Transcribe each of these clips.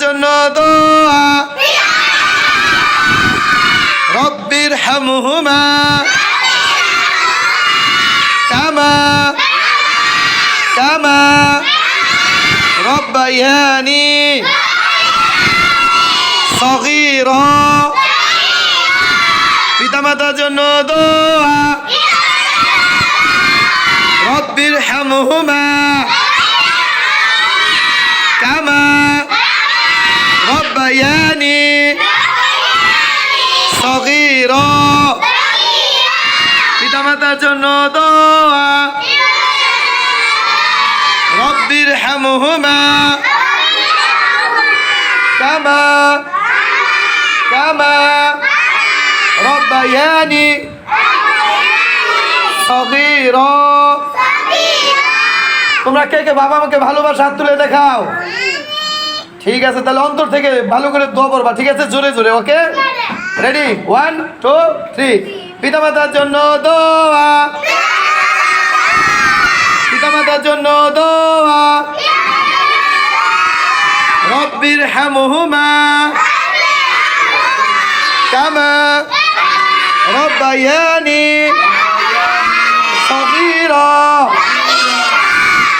জন্য দোয়া। রব্বির হামহুমা কামা। কামা। রব্বাইয়ানি সগীরা। পিতামাতার জন্য দোয়া। রব্বির হামহুমা পিতামাতার জন্য দোয়া। রব্বির হামহুমা। কামা। কামা। রব্বায়ানি। তোমরা কে কে বাবা মাকে ভালোবাসা, হাত তুলে দেখাও। ঠিক আছে, তাহলে অন্তর থেকে ভালো করে দোয়া পড়বা, ঠিক আছে? জোরে জোরে, okay? Ready one two three পিতামাতার জন্য দোয়া। পিতামাতার জন্য দোয়া। রব্বির হামহুমা। কামা রব্বায়ানি সগীরা।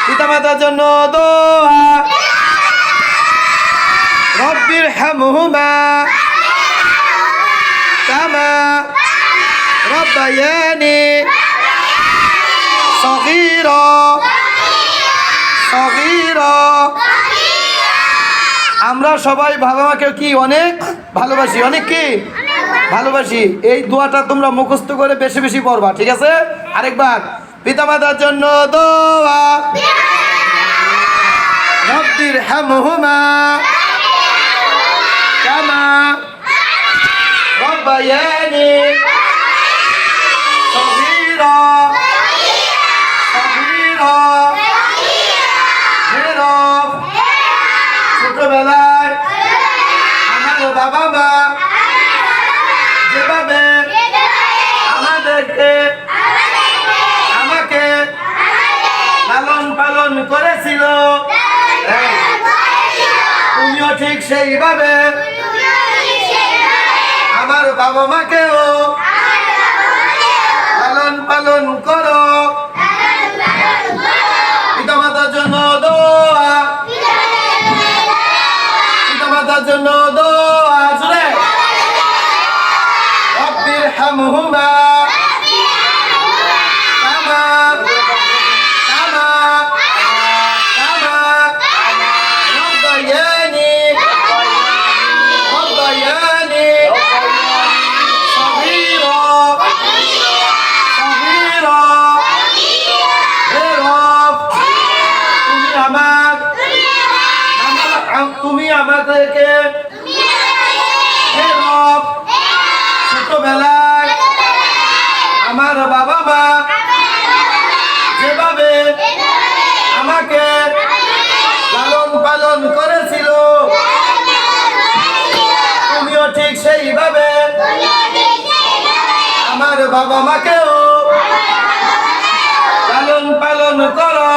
পিতামাতার জন্য দোয়া। রব্বির হামহুমা কামা রব্বায়ানি সগীরা সগীরা আমরা সবাই বাবা মাকে কি অনেক ভালোবাসি? অনেক কি? ভালোবাসি। এই দোয়াটা তোমরা মুখস্থ করে বেশি বেশি পড়বা, ঠিক আছে? আরেকবার। পিতামাতার জন্য দোয়া। রব্বির হামহুমা। কামা। রব্বায়ানি। যেভাবে আমাদেরকে আমাকে লালন পালন করেছিল। তুমিও ঠিক সেইভাবে। আমার বাবা মাকেও লালন পালন করো। রব্বির হামহুমা কামা কামা কামা রব্বায়ানি রব্বায়ানি সগীরা সগীরা হে রব তুমি আমার আমার- তুমি আমাদেরকে হে রব ছোটবেলায় আমার বাবা মা যেভাবে আমাকে লালন পালন করেছিল, তুমিও ঠিক সেইভাবে আমার বাবা মাকেও লালন পালন করো।